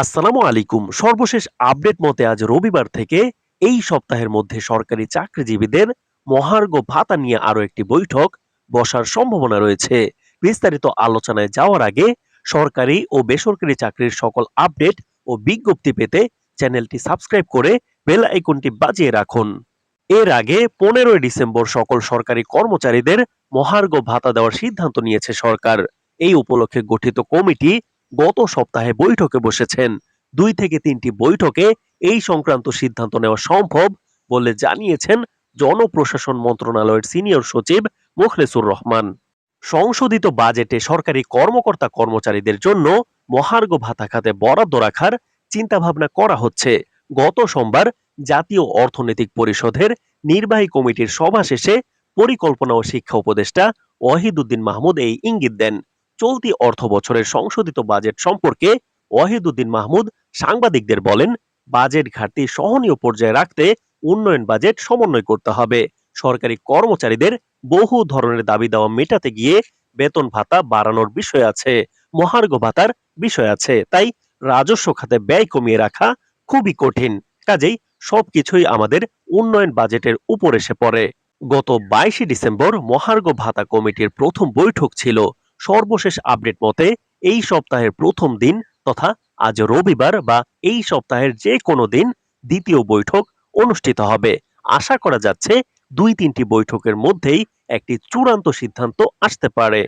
আসসালামু আলাইকুম। সর্বশেষ আপডেট মতে আজ রবিবার থেকে এই সপ্তাহের মধ্যে সরকারি চাকরিজীবীদের মহার্ঘ ভাতা নিয়ে আরও একটি বৈঠক বসার সম্ভাবনা রয়েছে। বিস্তারিত আলোচনায় যাওয়ার আগে সরকারি ও বেসরকারি চাকরির সকল আপডেট ও বিজ্ঞপ্তি পেতে চ্যানেলটি সাবস্ক্রাইব করে বেল আইকনটি বাজিয়ে রাখুন। এর আগে পনেরোই ডিসেম্বর সকল সরকারি কর্মচারীদের মহার্ঘ ভাতা দেওয়ার সিদ্ধান্ত নিয়েছে সরকার। এই উপলক্ষে গঠিত কমিটি গত সপ্তাহে বৈঠকে বসেছেন। দুই থেকে তিনটি বৈঠকে এই সংক্রান্ত সিদ্ধান্ত নেওয়া সম্ভব বলে জানিয়েছেন জনপ্রশাসন মন্ত্রণালয়ের সিনিয়র সচিব মুখলেসুর রহমান। সংশোধিত বাজেটে সরকারি কর্মকর্তা কর্মচারীদের জন্য মহার্ঘ ভাতা খাতে বরাদ্দ রাখার চিন্তাভাবনা করা হচ্ছে। গত সোমবার জাতীয় অর্থনৈতিক পরিষদের নির্বাহী কমিটির সভা শেষে পরিকল্পনা ও শিক্ষা উপদেষ্টা ওয়াহিদুদ্দিন মাহমুদ এই ইঙ্গিত দেন। চলতি অর্থ বছরের সংশোধিত বাজেট সম্পর্কে ওয়াহিদুদ্দিন মাহমুদ সাংবাদিকদের বলেন, বাজেট ঘাটতি সহনীয় পর্যায়ে রাখতে উন্নয়ন বাজেট সমন্বয় করতে হবে। সরকারি কর্মচারীদের বহু ধরনের দাবি দেওয়া মেটাতে গিয়ে বেতন ভাতা বাড়ানোর বিষয় আছে, মহার্ঘ ভাতার বিষয় আছে। তাই রাজস্ব খাতে ব্যয় কমিয়ে রাখা খুবই কঠিন। কাজেই সবকিছুই আমাদের উন্নয়ন বাজেটের উপর এসে পড়ে। গত বাইশে ডিসেম্বর মহার্ঘ ভাতা কমিটির প্রথম বৈঠক ছিল। সর্বশেষ আপডেট মতে, এই সপ্তাহের প্রথম দিন তথা আজ রবিবার বা এই সপ্তাহের যে কোনো দিন দ্বিতীয় বৈঠক অনুষ্ঠিত হবে। আশা করা যাচ্ছে দুই তিনটি বৈঠকের মধ্যেই একটি চূড়ান্ত সিদ্ধান্ত আসতে পারে।